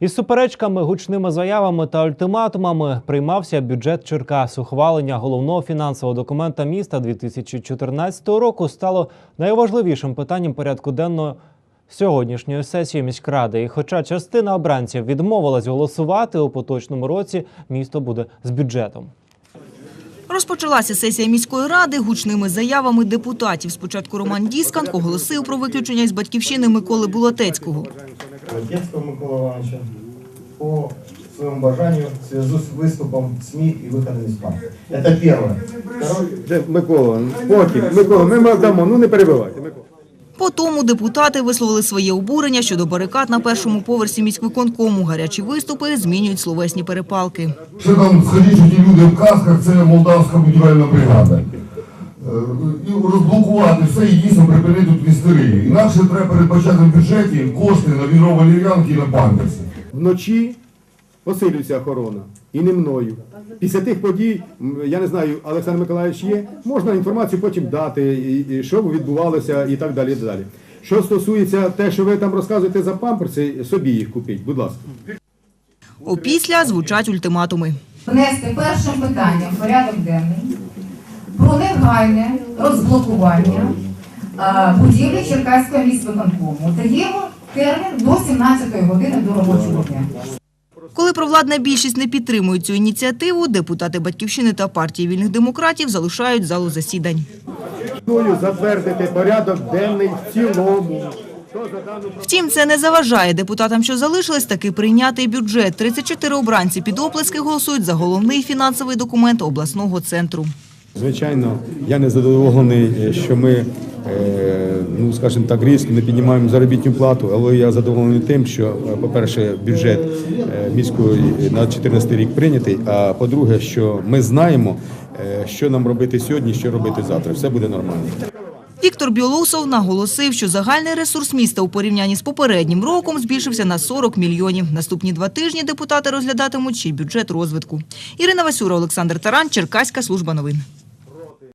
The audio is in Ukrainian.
Із суперечками, гучними заявами та ультиматумами приймався бюджет Черкас. Ухвалення головного фінансового документа міста 2014 року стало найважливішим питанням порядку денного сьогоднішньої сесії міськради. І хоча частина обранців відмовилась голосувати у поточному році, місто буде з бюджетом. Розпочалася сесія міської ради гучними заявами депутатів. Спочатку Роман Діскан оголосив про виключення із батьківщини Миколи Булатецького. Детского Микола Ивановича по своему бажанию в связи с выступом в СМИ и выходом из парка. Это первое. Второе. Де Микола, потім. Микола, ми вам дамо, ну не перебивайте. Микола. По тому депутати висловили своє обурення щодо барикад на першому поверсі міськвиконкому. Гарячі виступи змінюють словесні перепалки. Що там сходять ті люди в касках, це молдавська будівельна бригада. Е, І розблокувати все і дійсно припинити тут істерію. Інакше треба передбачати в бюджеті кошти на відро валер'янки і на памперси. Вночі посилюється охорона. І не мною. Після тих подій, я не знаю, Олександр Миколаївич є, можна інформацію потім дати, і, і що відбувалося і так далі. І далі. Що стосується те, що ви там розказуєте за памперси, собі їх купіть, будь ласка. Опісля звучать ультиматуми. внести першим питанням порядок денний про негайне розблокування е, будівлі Черкаського міськвиконкому. Даємо термін до 17 години до робочого дня. Коли провладна більшість не підтримує цю ініціативу, депутати Батьківщини та партії вільних демократів залишають залу засідань. Затвердити порядок денний в цілому. Втім, це не заважає депутатам, що залишились, таки прийняти бюджет. 34 обранці під оплески голосують за головний фінансовий документ обласного центру. Звичайно, я не задоволений, е, що ми, е, ну скажімо так, різко не піднімаємо заробітну плату, але я задоволений тим, що, е, по-перше, бюджет міської на 2014 рік прийнятий. А по-друге, що ми знаємо, що нам робити сьогодні, що робити завтра. Все буде нормально. Віктор Білоусов наголосив, що загальний ресурс міста у порівнянні з попереднім роком збільшився на 40 мільйонів. Наступні два тижні депутати розглядатимуть ще бюджет розвитку. Ірина Васюра, Олександр Таран, Черкаська служба новин.